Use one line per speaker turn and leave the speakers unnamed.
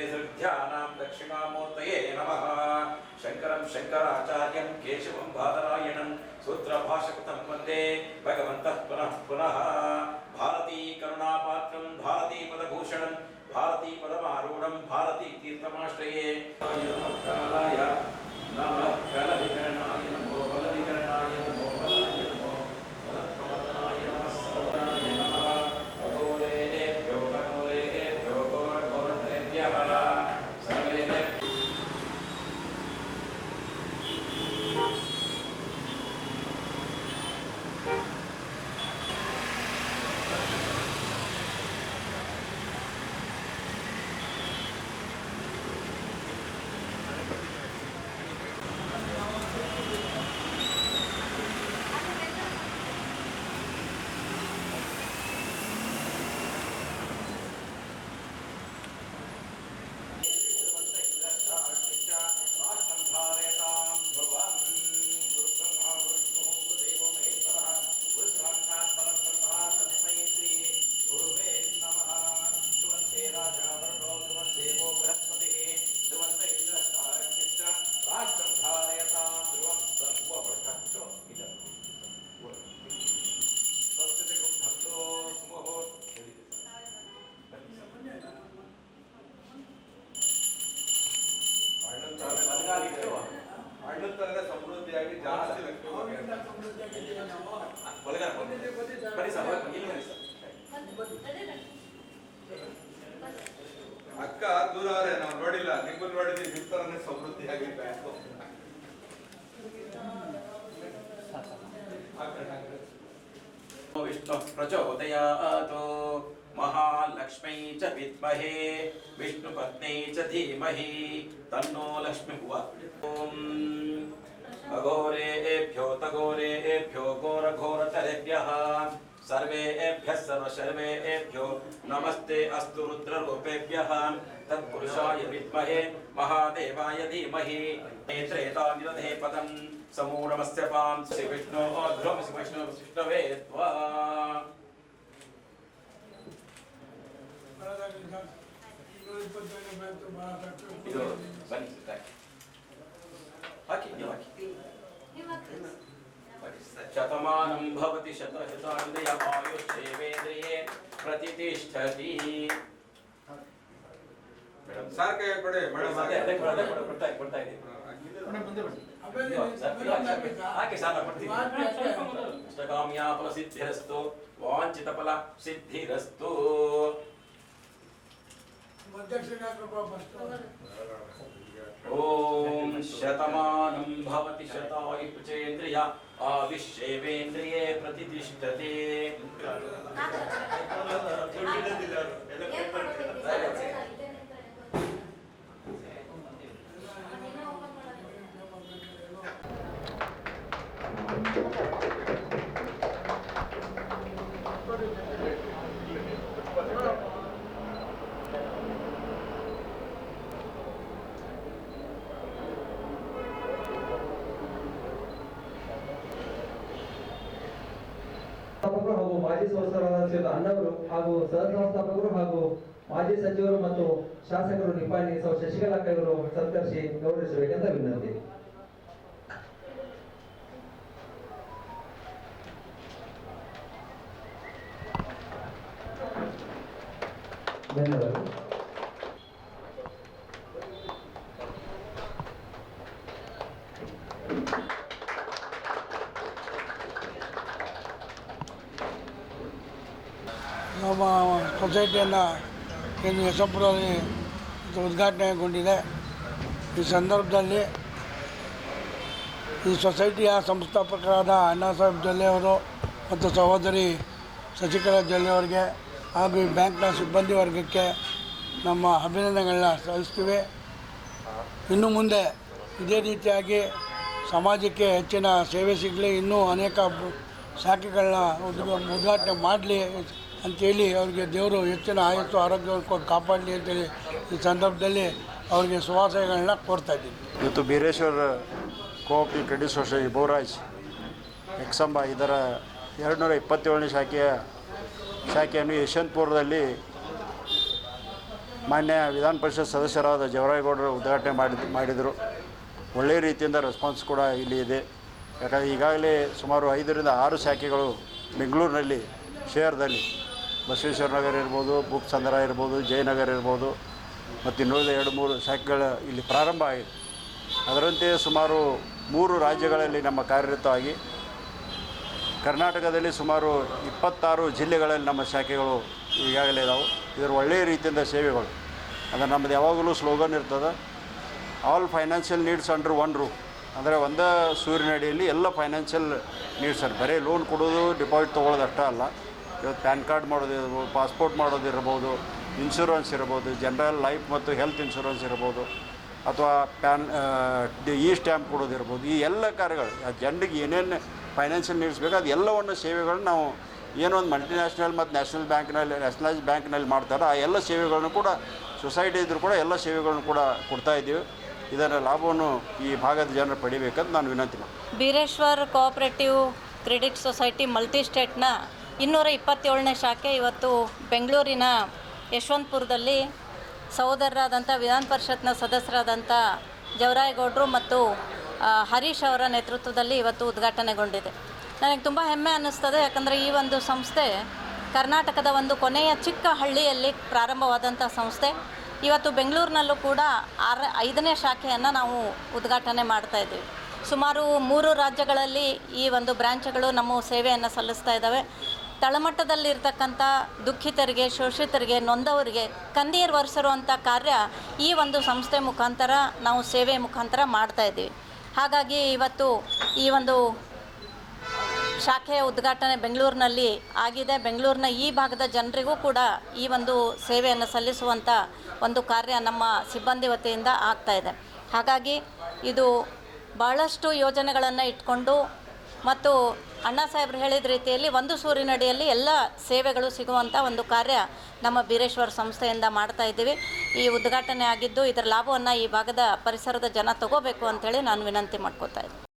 रोगिणां हृदयसृध्यानां दक्षिणामूर्तये नमः शङ्करं शङ्कराचार्यं केशवं बादरायणं सूत्रभाषकृतं वन्दे भगवन्तः पुनः पुनः भारती करुणापात्रं भारती पदभूषणं विष्णुः प्रचोदयात् महालक्ष्मै च विद्महे विष्णुपत्न्यै च धीमहि तन्नो लक्ष्मीः ॐ अघोरेभ्यो तघोरेभ्यो घोरघोरतरेभ्यः सर्वेभ्यः सर्वशर्वेभ्यो नमस्ते अस्तु रुद्ररूपेभ्यः तत्पुरुषाय विद्महे महादेवाय धीमहि नेत्रेतानिरधे पदं समूढमस्य पां श्री विष्णो ध्रुवं श्री विष्णु विष्णवे त्वा ಇದು ಬನ್ನಿ ಸರ್. ಹಾಕಿ ನೀವು ಹಾಕಿ ಶತಮಾನಂ ಭವತಿ ಶತ ಶತಾಂದ್ರಿಯ ಆಯುಷ್ಯೇವೇಂದ್ರಿಯೇ ಪ್ರತಿಷ್ಠತಿ ಮೇಡಮ್
ಸಾರ್ ಕೈ ಕೊಡಿ ಮೇಡಮ್
ಅದೇ ಅದೇ ಅದೇ ಕೊಡ- ಕೊಡ್ತಾ ಕೊಡ್ತಾ ಇದ್ದೀನಿ ಹಾಕಿ ಸಾಲ ಕೊಡ್ತೀನಿ ಅಷ್ಟಕಾಮ್ಯ ಫಲ ಸಿದ್ಧಿರಸ್ತು ವಾಂಛಿತ ಫಲ ಸಿದ್ಧಿರಸ್ತು ಓಂ ॐ शतमानं भवति शतायु चेन्द्रिय
आविश्येवेन्द्रिये प्रतिष्ठते ಮಾಜಿ ಶ್ರೀ ಅಣ್ಣವರು ಹಾಗೂ ಸಹ ಸಂಸ್ಥಾಪಕರು ಹಾಗೂ ಮಾಜಿ ಸಚಿವರು ಮತ್ತು ಶಾಸಕರು ನಿಪಾಣಿ ಸೌ ಶಶಿಕಲಾ ಕೈವರು ಸತ್ಕರಿಸಿ ಗೌರವಿಸಬೇಕೆಂದು ವಿನಂತಿ. ಧನ್ಯವಾದಗಳು.
ನಮ್ಮ ಸೊಸೈಟಿಯನ್ನು ಇನ್ನು ಯಶವಂಪುರದಲ್ಲಿ ಉದ್ಘಾಟನೆಗೊಂಡಿದೆ. ಈ ಸಂದರ್ಭದಲ್ಲಿ ಈ ಸೊಸೈಟಿಯ ಸಂಸ್ಥಾಪಕರಾದ ಅಣ್ಣಾ ಸಾಹೇಬ್ ಜೊಲ್ಲೆ ಅವರು ಮತ್ತು ಸಹೋದರಿ ಶಶಿಕಲಾ ಜೊಲ್ಲೆ ಅವರಿಗೆ ಹಾಗೂ ಈ ಬ್ಯಾಂಕ್ನ ಸಿಬ್ಬಂದಿ ವರ್ಗಕ್ಕೆ ನಮ್ಮ ಅಭಿನಂದನೆಗಳನ್ನ ಸಲ್ಲಿಸ್ತೀವಿ. ಇನ್ನು ಮುಂದೆ ಇದೇ ರೀತಿಯಾಗಿ ಸಮಾಜಕ್ಕೆ ಹೆಚ್ಚಿನ ಸೇವೆ ಸಿಗಲಿ, ಇನ್ನೂ ಅನೇಕ ಶಾಖೆಗಳನ್ನ ಉದ್ಘ- ಉದ್ಘಾಟನೆ ಮಾಡಲಿ ಅಂತೇಳಿ ಅವ್ರಿಗೆ ದೇವರು ಹೆಚ್ಚಿನ ಆಯಸ್ಸು ಆರೋಗ್ಯವನ್ನು ಕೊಟ್ಟು ಕಾಪಾಡಲಿ ಅಂತೇಳಿ ಈ ಸಂದರ್ಭದಲ್ಲಿ ಅವ್ರಿಗೆ ಶುಭಾಶಯಗಳನ್ನ ಕೋರ್ತಾ ಇದ್ದೀನಿ.
ಇವತ್ತು ಬೀರೇಶ್ವರ ಕೋಪಿ ಕ್ರೆಡಿಟ್ ಸೊಸೈಟಿ ಬೋರಾಜ್ ಎಕ್ಸಂಬ ಇದರ ಎರಡುನೂರ ಇಪ್ಪತ್ತೇಳನೇ ಶಾಖೆಯ ಶಾಖೆಯನ್ನು ಯಶವಂತಪುರದಲ್ಲಿ ಮಾನ್ಯ ವಿಧಾನ ಪರಿಷತ್ ಸದಸ್ಯರಾದ ಜವರಾಯಗೌಡರು ಉದ್ಘಾಟನೆ ಮಾಡಿ ಮಾಡಿದರು. ಒಳ್ಳೆಯ ರೀತಿಯಿಂದ ರೆಸ್ಪಾನ್ಸ್ ಕೂಡ ಇಲ್ಲಿ ಇದೆ. ಯಾಕಂದರೆ ಈಗಾಗಲೇ ಸುಮಾರು ಐದರಿಂದ ಆರು ಶಾಖೆಗಳು ಬೆಂಗಳೂರಿನಲ್ಲಿ, ಶೇರ್ದಲ್ಲಿ ಬಸವೇಶ್ವರ ನಗರ ಇರ್ಬೋದು ಬುಕ್ ಸಂದ್ರ ಇರ್ಬೋದು, ಜಯನಗರ ಇರ್ಬೋದು. ಮತ್ತು ಇನ್ನುಳಿದ ಎರಡು ಮೂರು ಶಾಖೆಗಳ ಇಲ್ಲಿ ಪ್ರಾರಂಭ ಆಗಿದೆ. ಅದರಂತೆ ಸುಮಾರು ಮೂರು ರಾಜ್ಯಗಳಲ್ಲಿ ನಮ್ಮ ಕಾರ್ಯರತವಾಗಿ ಕರ್ನಾಟಕದಲ್ಲಿ ಸುಮಾರು ಇಪ್ಪತ್ತಾರು ಜಿಲ್ಲೆಗಳಲ್ಲಿ ನಮ್ಮ ಶಾಖೆಗಳು ಈಗಾಗಲೇ ಇದಾವೆ. ಇದರ ಒಳ್ಳೆಯ ರೀತಿಯಿಂದ ಸೇವೆಗಳು. ಅದು ನಮ್ಮದು ಯಾವಾಗಲೂ ಸ್ಲೋಗನ್ ಇರ್ತದೆ all financial needs under one roof ಅಂದರೆ ಒಂದೇ ಸೂರ್ಯನಡಿಯಲ್ಲಿ ಎಲ್ಲ ಫೈನಾನ್ಷಿಯಲ್ ನೀಡ್ಸ್ ಬರೀ ಲೋನ್ ಕೊಡೋದು ಡಿಪಾಸಿಟ್ ತೊಗೊಳ್ಳೋದು ಅಷ್ಟೇ ಅಲ್ಲ. ಇವತ್ತು ಪ್ಯಾನ್ ಕಾರ್ಡ್ ಮಾಡೋದಿರ್ಬೋದು, ಪಾಸ್ಪೋರ್ಟ್ ಮಾಡೋದಿರ್ಬೋದು ಇನ್ಶೂರೆನ್ಸ್ ಇರ್ಬೋದು ಜನರಲ್ ಲೈಫ್ ಮತ್ತು ಹೆಲ್ತ್ ಇನ್ಶೂರೆನ್ಸ್ ಇರ್ಬೋದು, ಅಥವಾ ಪ್ಯಾನ್ ಇ ಸ್ಟ್ಯಾಂಪ್ ಕೊಡೋದಿರ್ಬೋದು, ಈ ಎಲ್ಲ ಕಾರ್ಯಗಳು, ಆ ಜನರಿಗೆ ಏನೇನು ಫೈನಾನ್ಷಿಯಲ್ ನೀಡ್ಸ್ ಬೇಕು ಅದು ಎಲ್ಲವನ್ನು ಸೇವೆಗಳನ್ನ ನಾವು ಏನೋ ಒಂದು ಮಲ್ಟಿನ್ಯಾಷನಲ್ ಮತ್ತು ನ್ಯಾಷನಲ್ ಬ್ಯಾಂಕ್ನಲ್ಲಿ ನ್ಯಾಷನಲೈಸ್ ಬ್ಯಾಂಕ್ನಲ್ಲಿ ಮಾಡ್ತಾರೆ, ಆ ಎಲ್ಲ ಸೇವೆಗಳನ್ನು ಕೂಡ ಸೊಸೈಟಿ ಇದ್ದರೂ ಕೂಡ ಎಲ್ಲ ಸೇವೆಗಳನ್ನು ಕೂಡ ಕೊಡ್ತಾ ಇದ್ದೀವಿ. ಇದರ ಲಾಭವನ್ನು ಈ ಭಾಗದ ಜನರು ಪಡಿಬೇಕಂತ ನಾನು ವಿನಂತಿ ಮಾಡ್ತೀನಿ.
Bireshwar cooperative credit society multi ಸ್ಟೇಟ್ನ ಇನ್ನೂರ ಇಪ್ಪತ್ತೇಳನೇ ಶಾಖೆ ಇವತ್ತು ಬೆಂಗಳೂರಿನ ಯಶವಂತಪುರದಲ್ಲಿ ಸಹೋದರರಾದಂಥ ವಿಧಾನ ಪರಿಷತ್ನ ಸದಸ್ಯರಾದಂಥ ಜವರಾಯಗೌಡರು ಮತ್ತು ಹರೀಶ್ ಅವರ ನೇತೃತ್ವದಲ್ಲಿ ಇವತ್ತು ಉದ್ಘಾಟನೆಗೊಂಡಿದೆ. ನನಗೆ ತುಂಬ ಹೆಮ್ಮೆ ಅನ್ನಿಸ್ತದೆ, ಯಾಕಂದರೆ ಈ ಒಂದು ಸಂಸ್ಥೆ ಕರ್ನಾಟಕದ ಒಂದು ಕೊನೆಯ ಚಿಕ್ಕ ಹಳ್ಳಿಯಲ್ಲಿ ಪ್ರಾರಂಭವಾದಂಥ ಸಂಸ್ಥೆ. ಇವತ್ತು ಬೆಂಗಳೂರಿನಲ್ಲೂ ಕೂಡ ಆರ, ಐದನೇ ಶಾಖೆಯನ್ನು ನಾವು ಉದ್ಘಾಟನೆ ಮಾಡ್ತಾ ಇದ್ದೀವಿ. ಸುಮಾರು ಮೂರು ರಾಜ್ಯಗಳಲ್ಲಿ ಈ ಒಂದು ಬ್ರ್ಯಾಂಚ್ಗಳು ನಮ್ಮ ಸೇವೆಯನ್ನು ಸಲ್ಲಿಸ್ತಾ ಇದ್ದಾವೆ. ತಳಮಟ್ಟದಲ್ಲಿರ್ತಕ್ಕಂಥ ದುಃಖಿತರಿಗೆ, ಶೋಷಿತರಿಗೆ, ನೊಂದವರಿಗೆ ಕಂದೀರ್ ಒರೆಸಿರುವಂಥ ಕಾರ್ಯ ಈ ಒಂದು ಸಂಸ್ಥೆ ಮುಖಾಂತರ ನಾವು ಸೇವೆ ಮುಖಾಂತರ ಮಾಡ್ತಾ ಇದ್ದೀವಿ. ಹಾಗಾಗಿ ಇವತ್ತು ಈ ಒಂದು ಶಾಖೆಯ ಉದ್ಘಾಟನೆ ಬೆಂಗಳೂರಿನಲ್ಲಿ ಆಗಿದೆ. ಬೆಂಗಳೂರಿನ ಈ ಭಾಗದ ಜನರಿಗೂ ಕೂಡ ಈ ಒಂದು ಸೇವೆಯನ್ನು ಸಲ್ಲಿಸುವಂಥ ಒಂದು ಕಾರ್ಯ ನಮ್ಮ ಸಿಬ್ಬಂದಿ ವತಿಯಿಂದ ಆಗ್ತಾ ಇದೆ. ಹಾಗಾಗಿ ಇದು ಭಾಳಷ್ಟು ಯೋಜನೆಗಳನ್ನು ಇಟ್ಕೊಂಡು ಮತ್ತು ಅಣ್ಣಾ ಸಾಹೇಬ್ರು ಹೇಳಿದ ರೀತಿಯಲ್ಲಿ ಒಂದು ಸೂರಿನಡಿಯಲ್ಲಿ ಎಲ್ಲ ಸೇವೆಗಳು ಸಿಗುವಂಥ ಒಂದು ಕಾರ್ಯ ನಮ್ಮ ಬೀರೇಶ್ವರ ಸಂಸ್ಥೆಯಿಂದ ಮಾಡ್ತಾ ಇದ್ದೀವಿ. ಈ ಉದ್ಘಾಟನೆ ಆಗಿದ್ದು ಇದರ ಲಾಭವನ್ನು ಈ ಭಾಗದ ಪರಿಸರದ ಜನ ತಗೋಬೇಕು ಅಂತೇಳಿ ನಾನು ವಿನಂತಿ ಮಾಡ್ಕೋತಾ ಇದ್ದೀನಿ.